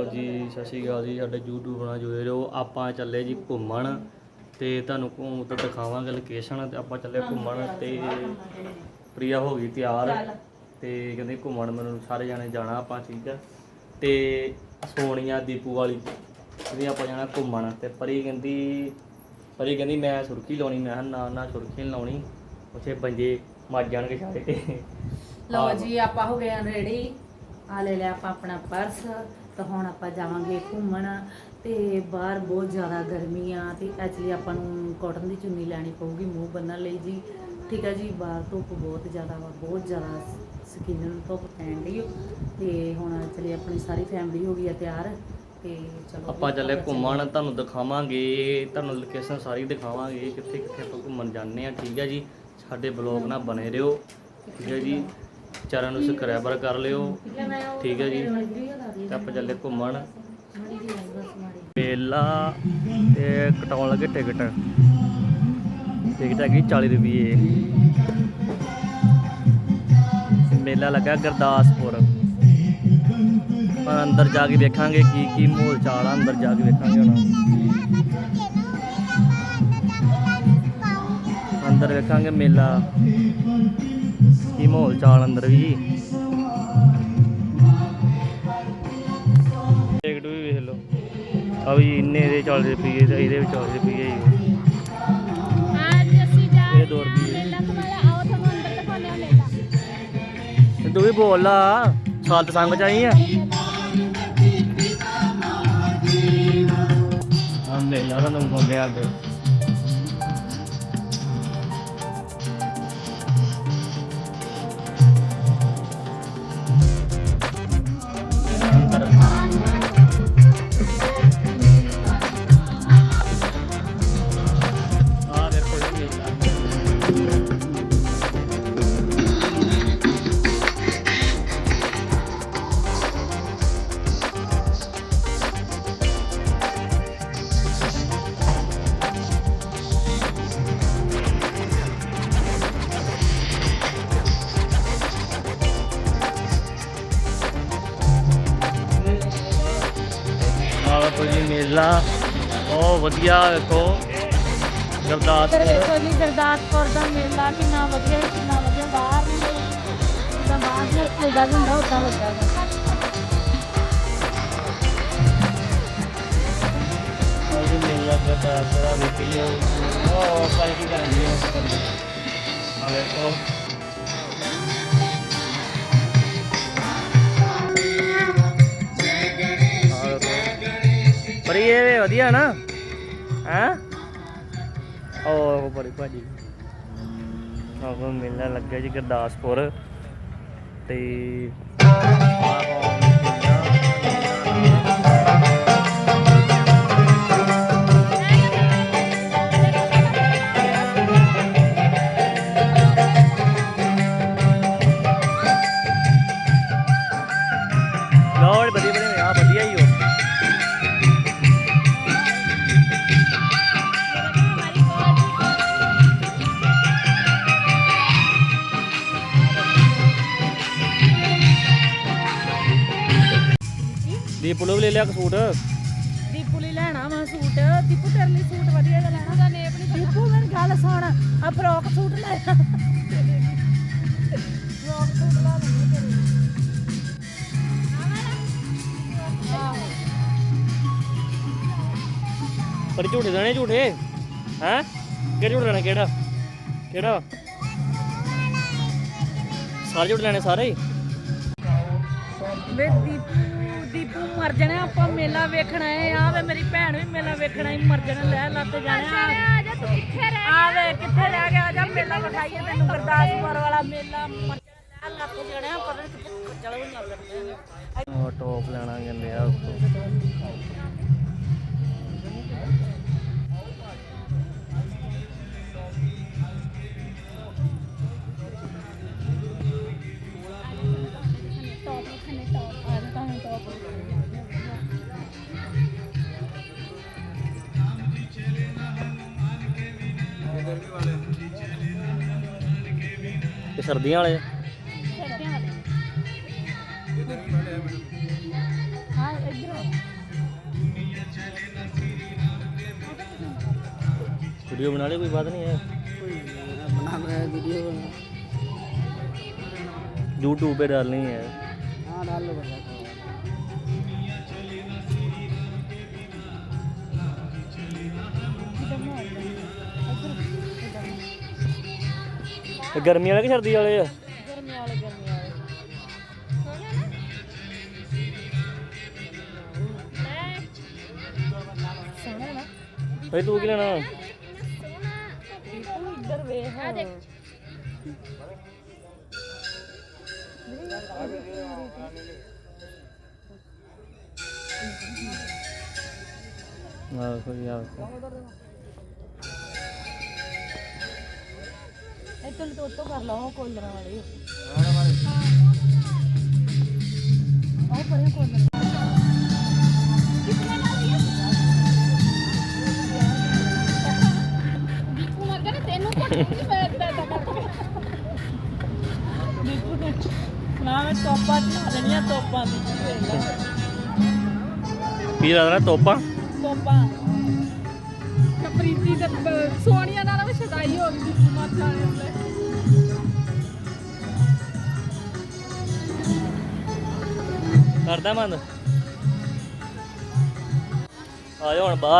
ਲੋ ਜੀ ਸਤਿ ਸ਼੍ਰੀ ਅਕਾਲ ਜੀ ਸਾਡੇ YouTube ਨਾਲ ਜੁੜੇ ਰਹੋ। ਆਪਾਂ ਚੱਲੇ ਜੀ ਘੁੰਮਣ ਤੇ ਤੁਹਾਨੂੰ ਘੁੰਮ ਤੋਂ ਦਿਖਾਵਾਂਗੇ ਲੋਕੇਸ਼ਨ ਤੇ ਆਪਾਂ ਚੱਲੇ ਘੁੰਮਣ ਤੇ ਪ੍ਰਿਆ ਹੋ ਗਈ ਤਿਆਰ ਤੇ ਕਹਿੰਦੇ ਘੁੰਮਣ ਮੈਨੂੰ ਸਾਰੇ ਜਾਣੇ ਜਾਣਾ ਆਪਾਂ ਠੀਕ ਆ। ਤੇ ਸੋਨੀਆ ਦੀਪੂ ਵਾਲੀ ਕਹਿੰਦੀ ਆਪਾਂ ਜਾਣਾ ਘੁੰਮਣ ਤੇ ਪਰੀ ਕਹਿੰਦੀ ਪਰੀ ਕਹਿੰਦੀ ਮੈਂ ਸੁਰਖੀ ਲਾਉਣੀ ਮੈਂ ਕਿਹਾ ਨਾ ਨਾ ਸੁਰਖੀ ਨੀ ਲਾਉਣੀ। ਉੱਥੇ ਬੰਜੇ ਮੱਜ ਜਾਣਗੇ ਸਾਰੇ। ਤੇ ਲਓ ਜੀ ਆਪਾਂ ਹੋ ਗਏ ਰੈਡੀ ਆ ਲੈ ਲਿਆ ਆਪਾਂ ਆਪਣਾ ਪਰਸ ਤਾਂ ਹੁਣ ਆਪਾਂ ਜਾਵਾਂਗੇ ਘੁੰਮਣ ਤੇ ਬਾਹਰ ਬਹੁਤ ਜ਼ਿਆਦਾ ਗਰਮੀ ਆ ਤੇ ਐਕਚੁਅਲੀ ਆਪਾਂ ਨੂੰ ਕਾਟਨ ਦੀ ਚੁੰਨੀ ਲੈਣੀ ਪਊਗੀ ਮੂੰਹ ਬੰਨਣ ਲਈ ਜੀ। ਠੀਕ ਆ ਜੀ ਬਾਹਰ ਧੁੱਪ ਬਹੁਤ ਜ਼ਿਆਦਾ ਵਾ ਬਹੁਤ ਜ਼ਿਆਦਾ ਸਕਿਨ ਨੂੰ ਧੁੱਪ ਪੈਣ ਓ। ਤੇ ਹੁਣ ਚਲੀ ਆਪਣੀ ਸਾਰੀ ਫੈਮਿਲੀ ਹੋ ਗਈ ਆ ਤਿਆਰ ਤੇ ਚਲੋ ਆਪਾਂ ਚੱਲੇ ਘੁੰਮਣ ਤੁਹਾਨੂੰ ਦਿਖਾਵਾਂਗੇ ਤੁਹਾਨੂੰ ਲੋਕੇਸ਼ਨ ਸਾਰੀ ਦਿਖਾਵਾਂਗੇ ਕਿੱਥੇ ਕਿੱਥੇ ਆਪਾਂ ਘੁੰਮਣ ਜਾਂਦੇ ਆ। ਠੀਕ ਹੈ ਜੀ ਸਾਡੇ ਬਲੌਗ ਨਾਲ ਬਣੇ ਰਹੋ। ਠੀਕ ਹੈ ਜੀ। ਚੈਨਲ ਨੂੰ ਸਬਸਕ੍ਰਾਈਬਰ ਕਰ ਲਿਓ। ਠੀਕ ਹੈ ਜੀ। ਤੇ ਆਪਾਂ ਚੱਲੇ ਘੁੰਮਣ। ਮੇਲਾ ਤੇ ਕਟਾਉਣ ਲੱਗੇ ਟਿਕਟ। ਟਿਕਟ ਹੈਗੀ 40 ਰੁਪਏ ਮੇਲਾ ਲੱਗਾ ਗੁਰਦਾਸਪੁਰ। ਪਰ ਅੰਦਰ ਜਾ ਕੇ ਦੇਖਾਂਗੇ ਕੀ ਕੀ ਮਾਹੌਲ ਚਾਲ ਆ, ਅੰਦਰ ਜਾ ਕੇ ਵੇਖਾਂਗੇ ਹੁਣ। ਅੰਦਰ ਵੇਖਾਂਗੇ ਮੇਲਾ। ਕੀ ਮਾਹੌਲ ਚਾਲ ਅੰਦਰ ਵੀ ਟਿਕਟ ਵੀ ਵੇਖ ਲਓ। ਆ ਵੀ ਇੰਨੇ ਦੇ 40 ਰੁਪਏ ਤੇ ਇਹਦੇ ਵਿੱਚ 40 ਰੁਪਏ ਹੀ ਅੱਜ ਅਸੀਂ ਜਾ ਇਹ ਦੋ ਰੁਪਏ। ਤੇ ਤੂੰ ਵੀ ਬੋਲ ਲਾ ਸਾਲ ਤੇ ਸੰਗ ਚ ਆਈ ਆ? ਹਾਂ ਮੇਲਾ ਤਾਂ ਨੂੰ ਘੁੰਮਦੇ ਆ ਤੇ ਮੇਲਾ ਬਹੁਤ ਵਧੀਆ ਵੇਖੋ ਇੱਧਰ ਗੁਰਦਾਸਪੁਰ ਦੇਖੋ ਜੀ ਗੁਰਦਾਸਪੁਰ ਦਾ ਮੇਲਾ ਕਿੰਨਾ ਵਧੀਆ ਕਿੰਨਾ ਵਧੀਆ ਬਾਹਰ ਦਾ ਬਾਹਰ ਦੇ ਖੇਡਾ ਵੀ ਹੁੰਦਾ ਉਦਾਂ ਲੱਗਾ ਵਾ। ਉਹ ਜੀ ਮੇਲਾ ਗੁਰਦਾਸਪੁਰ ਆ ਵੇਖ ਲਿਓ ਉਹ ਪਾਈ ਕੀ ਕਰਨੀ ਹੈ ਆ ਵੇਖੋ ਵੇਖੋ। ਪਰ ਇਹ ਵਧੀਆ ਨਾ। ਹੈ? ਉਹ ਬੜੀ ਭਾਜੀ। ਆਹ ਮੇਲਾ ਲੱਗਿਆ ਜੀ ਗੁਰਦਾਸਪੁਰ। ਤੇ ਦੀਪ ਨੂੰ ਵੀ ਲੈ ਲਿਆ ਇੱਕ ਸੂਟ। ਦੀਪੂ ਲਈ ਲੈਣਾ ਵਾ ਸੂਟ। ਦੀਪੂ ਤੇਰੇ ਲਈ ਸੂਟ ਵਧੀਆ ਜਿਹਾ ਲੈਣਾ ਦਾ ਨੇਪ ਨਹੀਂ ਦੀਪੂ ਮੇਰੀ ਗੱਲ ਸੁਣ ਆ ਫਰੋਕ ਸੂਟ ਲੈ ਆ। ਫਰੋਕ ਸੂਟ ਲੈ ਲੈਣੀ ਤੇਰੇ ਲਈ। ਆਹੋ। ਪਰ ਝੂਠੇ ਦੇਣੇ ਝੂਠੇ ਹੈ? ਕਿਹੜੇ ਝੂਠ ਲੈਣੇ ਕਿਹੜਾ? ਕਿਹੜਾ? ਸਾਰੇ ਝੂਠ ਲੈਣੇ ਸਾਰੇ ਹੀ? ਵੇ ਦੀਪੂ ਮਰ ਜਾਣਾ ਆਪਾਂ ਮੇਲਾ ਵੇਖਣਾ ਹੈ ਆ ਵੇ ਮੇਰੀ ਭੈਣ ਵੀ ਮੇਲਾ ਵੇਖਣਾ ਹੀ ਮਰ ਜਾਣਾ ਲੈ ਲੱਤ ਜਾਣਾ। ਆ ਜਾ ਤੂੰ ਕਿੱਥੇ ਰਹਿ ਆ ਵੇ ਕਿੱਥੇ ਰਹਿ ਗਿਆ? ਆ ਜਾ ਮੇਲਾ ਵਿਖਾਈਏ ਤੈਨੂੰ ਗੁਰਦਾਸਪੁਰ ਵਾਲਾ ਮੇਲਾ ਮਰ ਜਾਣਾ ਲੈ ਲੱਤ ਜਾਣਾ ਪਤਾ ਨਹੀਂ ਕਿੱਥੇ ਖੱਜਲ ਹੋਈ ਲੱਗ ਰਹੇ ਉਹ ਟੋਪ ਲੈਣਾ ਕਹਿੰਦੇ ਆ ਉੱਤੋਂ ਟੌਪ ਖਨੇ ਟੌਪ ਆ ਜਾ ਤਾਂ ਟੌਪ ਤੇ ਸਰਦੀਆਂ ਵਾਲੇ ਸਰਦੀਆਂ ਵਾਲੇ ਹਾਂ ਇੱਧਰ वीडियो बना ले कोई बात नहीं है बना रहे हैं वीडियो बना यूट्यूब पे डालनी है हाँ डाल लो ਇਹ ਗਰਮੀ ਵਾਲੇ ਕਿ ਸਰਦੀ ਵਾਲੇ ਆ? ਗਰਮੀ ਵਾਲੇ ਗਰਮੀ ਵਾਲੇ। ਸੋਹਣਾ ਨਾ ਓਏ ਤੂੰ ਕੀ ਲੈਣਾ? ਤੂੰ ਇੱਧਰ ਵੇਖ ਆ ਦੇਖ ਆਹ ਕੋਈ। ਆਹ ਇੱਥੋਂ ਤੋਂ ਉੱਤੋਂ ਕਰ ਲਓ ਉਹ ਕੋਲਰਾਂ ਵਾਲੇ। ਉਹ ਪਰੇ ਕੋਲਰ। ਬੀਕੂ ਮਰ ਗਿਆ ਨਾ, ਤੈਨੂੰ ਕੁੱਟੂਗੀ ਮੈਂ ਤੇਰਾ ਤਾਂ ਕਰਕੇ। ਬੀਬੂ ਨੇ ਨਾ ਮੈਂ ਤੋਪਾਂ ਚਲਾ ਦੇਣੀਆਂ ਤੋਪਾਂ ਦੀ। ਕੀ ਲੱਗਦਾ ਤੋਪਾ ਤੋਪਾਂ ਤੇ ਪ੍ਰੀਤੀ ਤੇ ਬ- ਸੋਨੀਆ ਨਾਲ ਵੀ ਸ਼ਦਾਈ ਹੋ ਗਈ ਬੀਕੂ ਮਰ ਜਾਣੇ ਉੱਤੇ ਕਰਦਾ ਮਨ? ਆਇਓ ਹੁਣ ਬਾਹਰ